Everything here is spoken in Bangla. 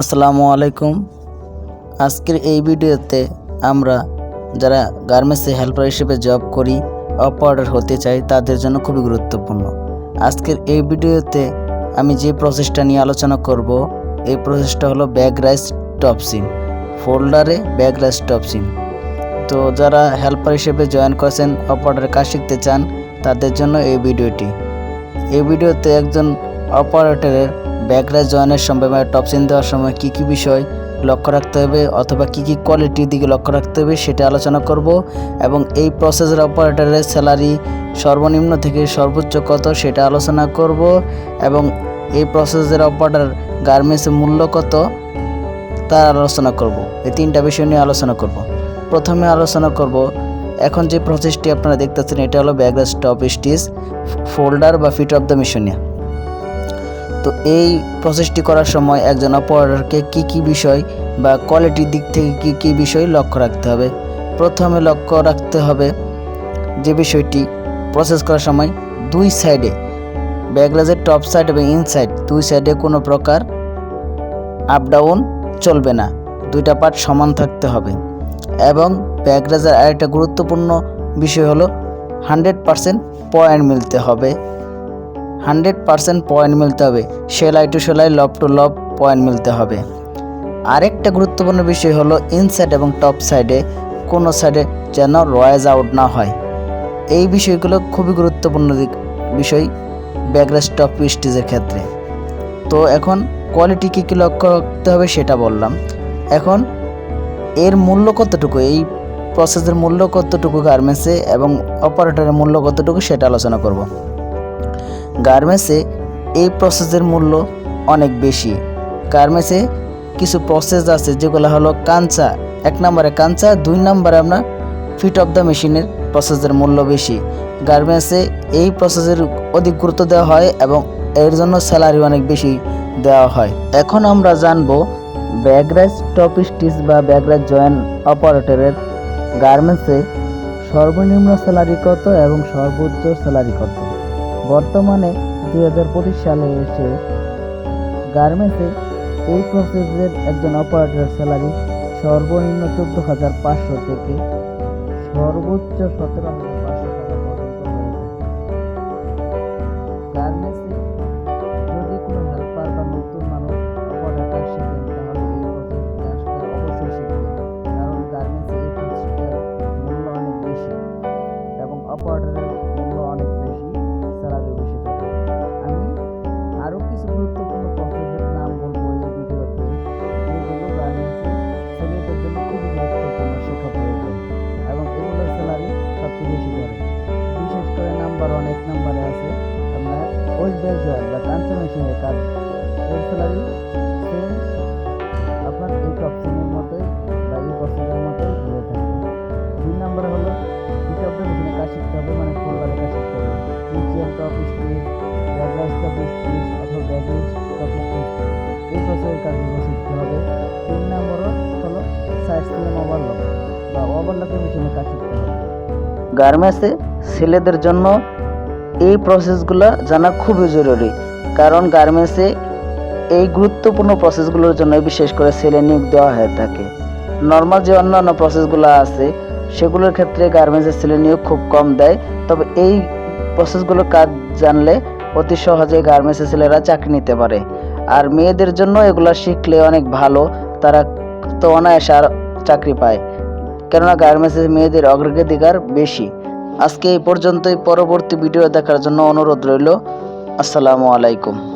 আসসালামু আলাইকুম। আজকের এই ভিডিওতে আমরা যারা গার্মেন্টসে হেল্পার হিসেবে জব করি অপারেটর হতে চাই, তাদের জন্য খুবই গুরুত্বপূর্ণ। আজকের এই ভিডিওতে আমি যে প্রসেসটা নিয়ে আলোচনা করব, এই প্রসেসটা হলো ব্যাগ রাইস টপসিন ফোল্ডারে ব্যাগ রাইস টপসিন তো যারা হেল্পার হিসেবে জয়েন করেছেন অপারেটর কাজ শিখতে চান, তাদের জন্য এই ভিডিওটি। এই ভিডিওতে একজন অপারেটরের ব্যাকরাইজ জয়েনের সময় বা টপসিন দেওয়ার সময় কী কী বিষয় লক্ষ্য রাখতে হবে অথবা কী কী কোয়ালিটির দিকে লক্ষ্য রাখতে হবে সেটা আলোচনা করব এবং এই প্রসেসের অপারেটরের স্যালারি সর্বনিম্ন থেকে সর্বোচ্চ কত সেটা আলোচনা করব এবং এই প্রসেসের অপারেটর গার্মেন্টসের মূল্য কত তার আলোচনা করব। এই তিনটা বিষয় নিয়ে আলোচনা করব। প্রথমে আলোচনা করব, এখন যে প্রসেসটি আপনারা দেখতেছেন, এটা হলো ব্যাগরাজ টপ স্টিচ ফোল্ডার বা ফিট অফ দ্য মিশনিয়া তো এই প্রসেসটি করার সময় একজন অপারেটরকে কি কি বিষয় বা কোয়ালিটির দিক থেকে কি কি বিষয় লক্ষ্য রাখতে হবে? প্রথমে লক্ষ্য রাখতে হবে যে বিষয়টি প্রসেস করার সময় দুই সাইডে ব্যাগলাজের টপ সাইড এবং ইনসাইড দুই সাইডে কোনো প্রকার আপ ডাউন চলবে না। দুইটা পার্ট সমান থাকতে হবে। এবং ব্যাগরাজের আরেকটা গুরুত্বপূর্ণ বিষয় হলো হান্ড্রেড পারসেন্ট পয়েন্ট মিলতে হবে। হান্ড্রেড পারসেন্ট পয়েন্ট মিলতে হবে, সেলাই টু সেলাই, লব টু লব পয়েন্ট মিলতে হবে। আরেকটা গুরুত্বপূর্ণ বিষয় হলো ইনসাইড এবং টপ সাইডে কোনো সাইডে যেন রয়েজ আউট না হয়। এই বিষয়গুলো খুবই গুরুত্বপূর্ণ দিক, বিষয় ব্যাকগ্রাস টপ স্টিজের ক্ষেত্রে। তো এখন কোয়ালিটি কী কী লক্ষ্য রাখতে হবে সেটা বললাম। এখন এর মূল্য কতটুকু, এই প্রসেসের মূল্য কতটুকু গার্মেন্টসে এবং অপারেটরের মূল্য কতটুকু সেটা আলোচনা করব। গার্মেন্টসে এই প্রসেসের মূল্য অনেক বেশি। গার্মেন্টসে কিছু প্রসেস আছে যেগুলো হলো কাঞ্চা এক নম্বরে কাঞ্চা দুই নম্বরে আপনার ফিট অফ দ্য মেশিনের প্রসেসের মূল্য বেশি। গার্মেন্টসে এই প্রসেসের অধিক গুরুত্ব দেওয়া হয় এবং এর জন্য স্যালারি অনেক বেশি দেওয়া হয়। এখন আমরা জানব ব্যাগরাজ টপ স্টিচ বা ব্যাগরাজ জয়েন্ট অপারেটরের গার্মেন্টসে সর্বনিম্ন স্যালারি কত এবং সর্বোচ্চ স্যালারি কত? বর্তমানে দুই হাজার পঁচিশ সালে এসে গার্মেন্টসে এই প্রসেসের একজন অপারেটর স্যালারি সর্বনিম্ন চোদ্দ হাজার পাঁচশো থেকে সর্বোচ্চ সতেরো বেল জয়েন্ট বা কাঞ্চন মেশিনের কাজ এর স্যালারি সেম আপনার এই টপসিনের মতোই, বা এই প্রসেসের মতোই হয়ে থাকে। দুই নাম্বার হলো কাজ শিখতে হবে মানে কাজ শিখতে হবে। টপ টপ অথবা ব্যাগেজ টপ এই প্রসেসের কাজগুলো শিখতে হবে। তিন নম্বর হলো সাইড সিএম ওভারলক বা ওভারলকের মেশিনে কাজ শিখতে হবে। গার্মেন্টসে ছেলেদের জন্য এই প্রসেসগুলো জানা খুবই জরুরি, কারণ গার্মেন্টসে এই গুরুত্বপূর্ণ প্রসেসগুলোর জন্য বিশেষ করে ছেলে নিয়োগ দেওয়া হয়ে থাকে। নর্মাল যে অন্যান্য প্রসেসগুলো আছে, সেগুলোর ক্ষেত্রে গার্মেন্টসের ছেলে নিয়োগ খুব কম দেয়, তবে এই প্রসেসগুলোর কাজ জানলে অতি সহজে গার্মেন্টসের ছেলেরা চাকরি নিতে পারে। আর মেয়েদের জন্য এগুলো শিখলে অনেক ভালো, তারা তো অনায়াসে আর চাকরি পায়। কেননা গার্মেন্টসের মেয়েদের অগ্রাধিকার বেশি। আজকে এই পর্যন্তই। পরবর্তী ভিডিও দেখার জন্য অনুরোধ রইল। আসসালামু আলাইকুম।